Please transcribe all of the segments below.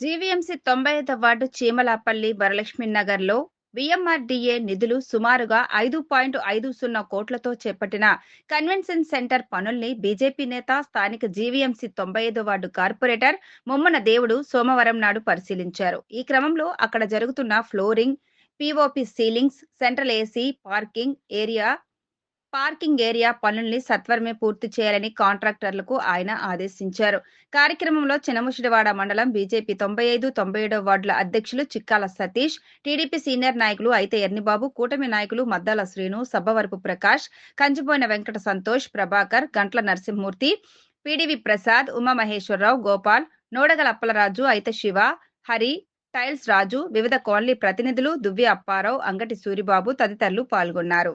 GVMC తొంభై ఐదు ward Cheemalapalli Varalakshmi నగర్లో విఎంఆర్డీఏ నిధులు సుమారుగా ఐదు పాయింట్ ఐదు సున్నా కోట్లతో చేపట్టిన కన్వెన్షన్ సెంటర్ పనుల్ని బీజేపీ నేత స్థానిక జీవీఎంసీ తొంభై ఐదు వార్డు కార్పొరేటర్ ముమ్మన దేవుడు సోమవారం నాడు పరిశీలించారు. ఈ క్రమంలో అక్కడ జరుగుతున్న flooring POP ceilings central AC parking area parking area పనుల్ని సత్వరమే పూర్తి చేయాలని కాంట్రాక్టర్లకు ఆయన ఆదేశించారు. కార్యక్రమంలో చినముషిడివాడ మండలం బీజేపీ తొంభై ఐదు తొంభై ఏడో వార్డుల అధ్యక్షులు చిక్కాల సతీష్ టీడీపీ సీనియర్ నాయకులు అయితే ఎర్నిబాబు కూటమి నాయకులు మద్దాల శ్రీను సబ్బవరపు ప్రకాష్ కంచిపోయిన వెంకట సంతోష్ ప్రభాకర్ గంట్ల నరసింహమూర్తి పిడివి ప్రసాద్ ఉమామహేశ్వరరావు గోపాల్ నోడగల అప్పలరాజు అయితే శివ హరి టైల్స్ రాజు వివిధ కాలనీ ప్రతినిధులు దువ్వి అప్పారావు అంగటి సూరిబాబు తదితరులు పాల్గొన్నారు.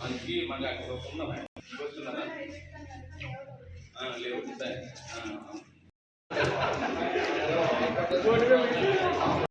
మనకి మళ్ళీ అక్కడ ఉన్నాం వస్తున్నారా లేవు సరే